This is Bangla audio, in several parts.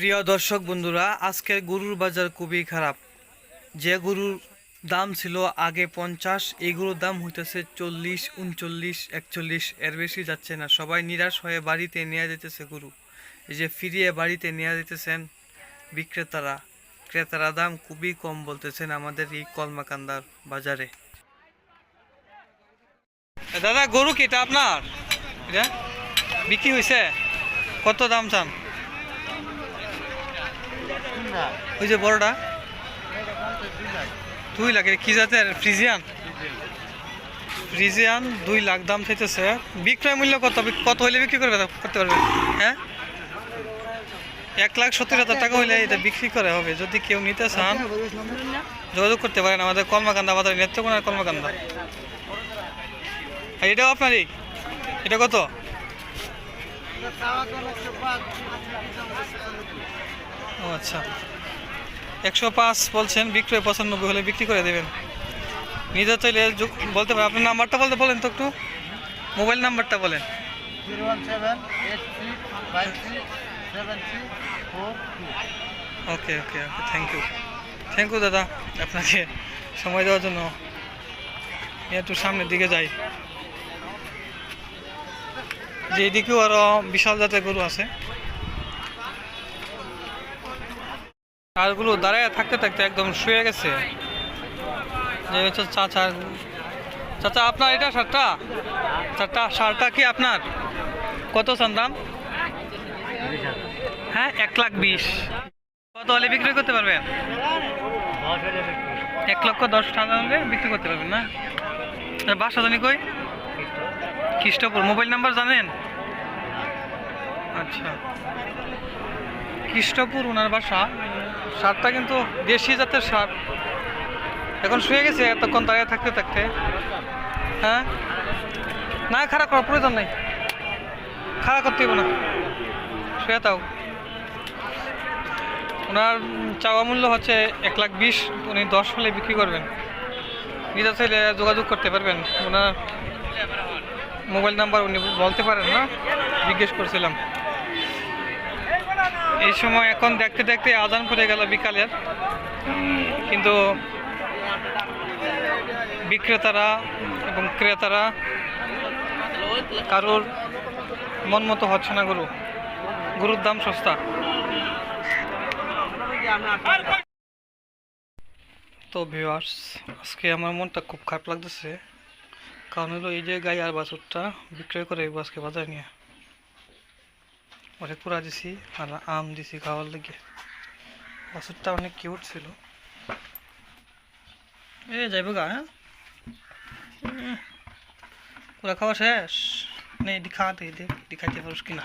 প্রিয় দর্শক বন্ধুরা, আজকের গরুর বাজার খুবই খারাপ। যে গরুর দাম ছিল আগে পঞ্চাশ এই গরুর দাম হইতেছে চল্লিশ, উনচল্লিশ, একচল্লিশ, এর বেশি যাচ্ছে না। সবাই নিরাশ হয়ে বাড়িতে নিয়ে যেতেছে গরু। এই যে ফিরিয়ে বাড়িতে নিয়ে যেতেছেন বিক্রেতারা। ক্রেতারা দাম খুবই কম বলতেছেন আমাদের এই কলমাকান্দার বাজারে। দাদা, গরু কি এটা আপনার? বিক্রি হয়েছে কত দাম চান? ওই যে বড়টা? দুই লাখ কি জাতের? ফ্রিজিয়ান? ফ্রিজিয়ান দুই লাখ দাম চাইতেছে। বিক্রয় মূল্য কত? কত হইলে বিক্রি করবে করতে পারবে? হ্যাঁ? এক লাখ সত্তর হাজার টাকা হইলে এটা বিক্রি করে হবে। যদি কেউ নিতে চান, যোগাযোগ করতে পারেন আমাদের কলমাকান্দা বাজারে, নেত্রকোনার কলমাকান্দা। আর এটাও আপনারই? এটা কত? ও আচ্ছা। একশো পাঁচ বলছেন বিক্রয় পঁচানব্বই হলে বিক্রি করে দেবেন। নিজে চাইলে বলতে পারেন আপনার নাম্বারটা বলতে বলেন তো একটু। মোবাইল নাম্বারটা বলেন। Okay okay okay thank you thank you দাদা আপনাকে সময় দেওয়ার জন্য। একটু সামনের দিকে যাই। যে এদিকেও আরও বিশাল জাতের গরু আছে। সারগুলো দাঁড়ায় থাকতে থাকতে একদম শুয়ে গেছে। চাচা। আপনার এটা সারটা চারটা সারটা কি আপনার? কত চান দাম? হ্যাঁ এক লাখ বিশ। কত হলে বিক্রি করতে পারবেন? এক লক্ষ দশ টাকা হলে বিক্রি করতে পারবেন না? বাসা জানি কই? খ্রিস্টপুর মোবাইল নাম্বার জানেন? আচ্ছা। খ্রিস্টপুর ওনার বাসা। সারটা কিন্তু দেশি জাতের সার। এখন শুয়ে গেছে, এতক্ষণ দাঁড়িয়ে থাকতে থাকতে। হ্যাঁ? না খারাপ করার প্রয়োজন নেই। খারাপ করতে না। শুয়ে তাও ওনার চাওয়া মূল্য হচ্ছে এক লাখ বিশ, উনি দশ হলে বিক্রি করবেন। নিজের ছেলে যোগাযোগ করতে পারবেন। ওনার মোবাইল নাম্বার উনি বলতে পারেন না? জিজ্ঞেস করছিলাম। এই সময় এখন দেখতে দেখতে আজান পড়ে গেল বিকালের। কিন্তু বিক্রেতারা এবং ক্রেতারা কারোর মন মতো হচ্ছে না গরু। গরুর দাম সস্তা। তো ভিউয়ার্স আজকে আমার মনটা খুব খারাপ লাগতেছে। কারণ হলো এই যে গাই আর বাছুরটা বিক্রয় করে আজকে বাজারে নিয়ে। ওরে কুড়া দিছি আর আম দিছি খাওয়ার লেগে। বাছুরটা অনেক কিউট ছিল। এ যাইব গা হ্যাঁ? কুড়া খাওয়া শেষ? নেই খাওয়াতে দেখ খাইতে পারিস কিনা।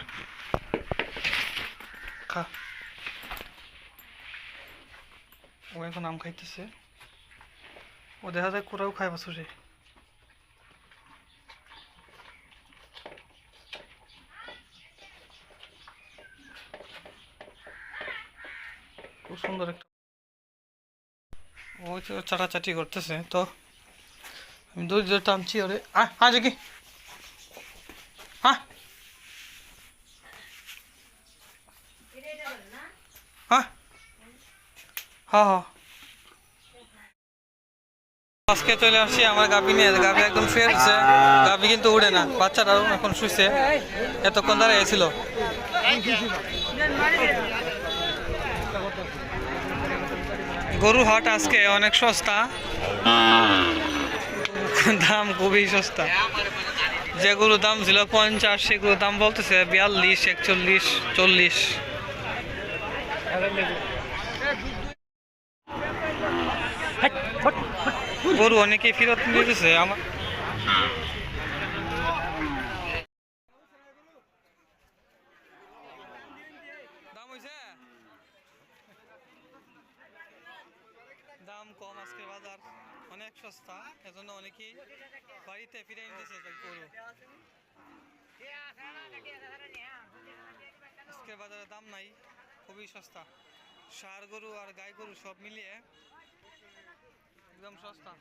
খা। ও এখন আম খাইতেছে। ও দেখা যায় কোরাও খায় বাছুরে। খুব সুন্দর একটা ওই চাটাচাটি করতেছে, তো আমি টানছি ওরে। হ্যাঁ হ্যাঁ আজকে চলে আসছি আমার গাভি নিয়ে। গাভি একদম আছে। গাভি কিন্তু উড়ে না। বাচ্চাটাও এখন শুয়েছে এতক্ষণ দাঁড়িয়ে ছিল। গরু হাট আজকে অনেক সস্তা। দাম খুবই সস্তা। যেগুলো দাম ছিল পঞ্চাশ সেগুলো দাম বলতেছে বিয়াল্লিশ, একচল্লিশ, চল্লিশ। গরু অনেকেই ফেরত নিতেছে আমার দাম হইছে দাম কম আজকে বাজার, অনেক সস্তা, এজন্য অনেকেই বাড়িতে ফিরে নিতেছে গরু। আজকে বাজারে দাম নাই, খুবই সস্তা। ষাঁড় গরু আর গাই গরু সব মিলিয়ে একদম সস্তা।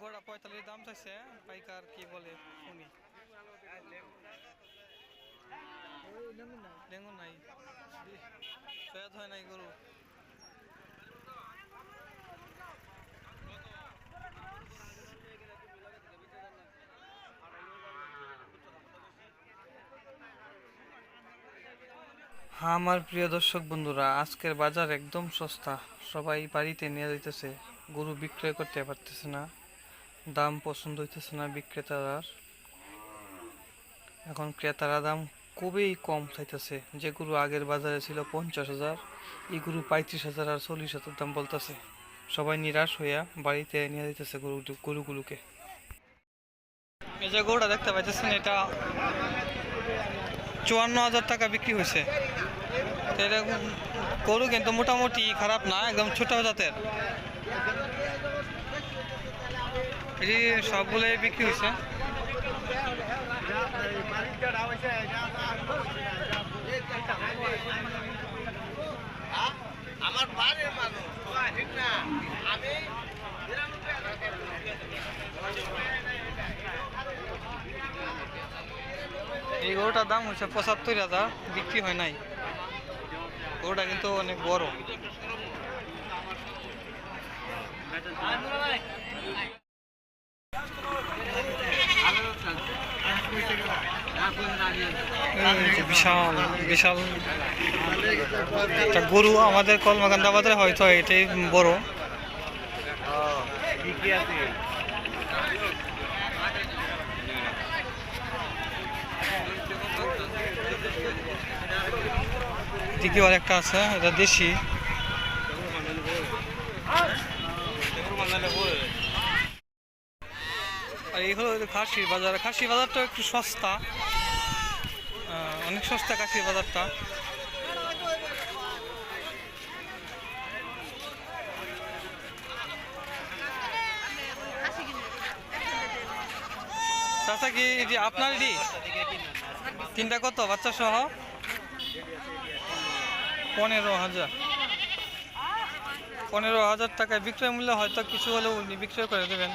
গোড়া পঁয়তাল্লিশ দাম চাইছে, পাইকার কি বলে শুনি। ডেঙ্গু নাই। নাই গরু হ্যাঁ আমার প্রিয় দর্শক বন্ধুরা, আজকের বাজার একদম সস্তা। সবাই বাড়িতে নিয়ে যাইতেছে, গরু বিক্রয় করতে পারতেছে না, দাম পছন্দ হইতেছে না বিক্রেতার এখন ক্রেতারা দাম খুবই কম চাইতেছে। যে গরু আগের বাজারে ছিল পঞ্চাশ হাজার এই গরু পঁয়ত্রিশ হাজার আর চল্লিশ হাজার দাম বলতেছে। সবাই নিরাশ হইয়া বাড়িতে নিয়ে যাইতেছে গরু গরুগুলোকে। এই যে গরুটা দেখতে পাইতেছেন, এটা চুয়ান্ন হাজার টাকা বিক্রি হয়েছে এটা গরু কিন্তু মোটামুটি খারাপ না, একদম ছোট জাতের। এটি সবগুলোই বিক্রি হয়েছে আমার বাড়ির মানুষ ঠিক না। আমি এই গরুটার দাম হচ্ছে পঁচাত্তর হাজার বিক্রি হয় নাই। গরুটা কিন্তু অনেক বড় এই যে বিশাল বিশাল একটা গরু আমাদের কলমাকান্দা বাজারে হয়তো এটাই বড়। আর একটা আছে, এটা দেশি। আর এই হলো খাসির বাজার। খাসির বাজারটা একটু সস্তা। অনেক সস্তা খাসির বাজারটা। চাচা কি যে আপনার এটি তিনটা কত? বাচ্চা সহ? পনেরো হাজার। পনেরো হাজার টাকায় বিক্রয় মূল্য হয়তো কিছু হলেও বিক্রয় করে দেবেন।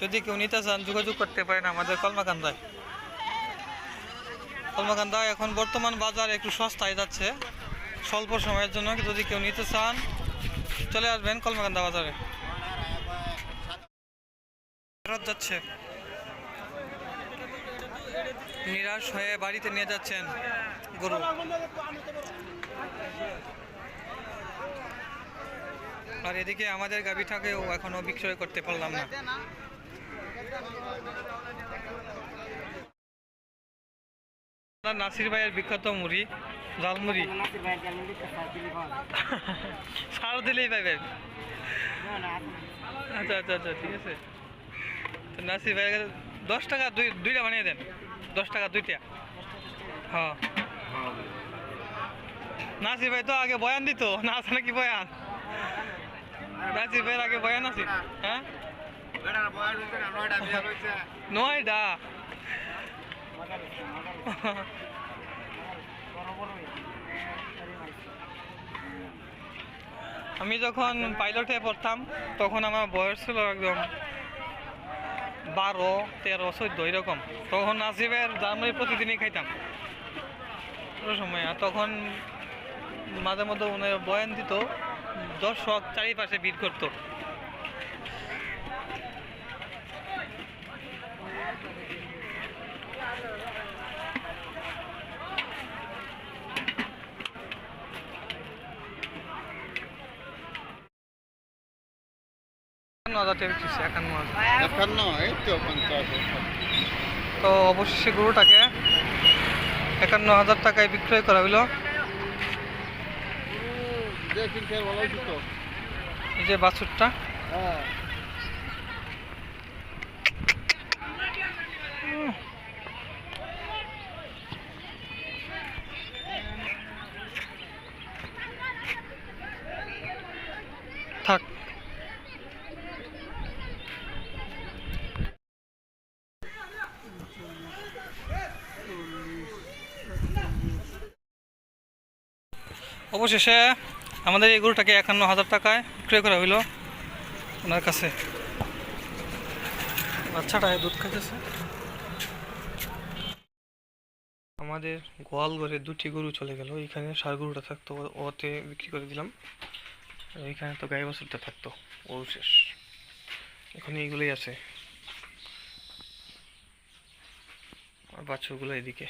যদি কেউ নিতে চান, যোগাযোগ করতে পারেন আমাদের কলমাকান্দায়। কলমাকান্দায় এখন বর্তমান বাজার একটু সস্তায় যাচ্ছে, স্বল্প সময়ের জন্য। যদি কেউ নিতে চান, চলে আসবেন কলমাকান্দা বাজারে। যাচ্ছে। নিরাশ হয়ে বাড়িতে নিয়ে যাচ্ছেন গরু। আর এদিকে আমাদের গাভিটাকেও এখনও বিক্রয় করতে পারলাম না। নাসির ভাইয়ের বিখ্যাত মুড়ি জালমুড়ি সার দিলেই পাইবেন আচ্ছা আচ্ছা আচ্ছা ঠিক আছে। তো নাসির ভাই দশ টাকা দুই দুইটা বানিয়ে দেন। দশ টাকা দুইটা। হ্যাঁ। নাসির ভাই তো আগে বয়ান দিত না আছে নাকি বয়ান? নাসির ভাইয়ের আগে বয়ান আছে। হ্যাঁ? নয়ডা। আমি যখন পাইলটে পড়তাম, তখন আমার বয়স ছিল একদম বারো, তেরো, চোদ্দ, এরকম। তখন নাসিবের জার্মানি প্রতিদিনই খাইতাম। সময়। আর তখন মাঝে মধ্যে উনি বয়ান দিত, দর্শক চারিপাশে ভিড় করতো। হাজার টাকা হচ্ছে, একান্ন হাজার। একান্ন এই তো অবশ্যই তো অবশেষে গরুটাকে একান্ন হাজার টাকায় বিক্রয় করা তো। এই যে বাছুরটা। হ্যাঁ। অবশেষে আমাদের এই গরুটাকে একান্ন হাজার টাকায় বিক্রয় করা হইল ওনার কাছে। বাচ্চাটা দুধ খাইতেছে। আমাদের গোয়াল ঘরে দুটি গরু চলে গেল। এখানে সার গরুটা থাকতো, ওতে বিক্রি করে দিলাম। এখানে তো গাই বাছুরটা থাকতো ও শেষ। এখন এইগুলোই আছে। আর বাছুরগুলো এদিকে।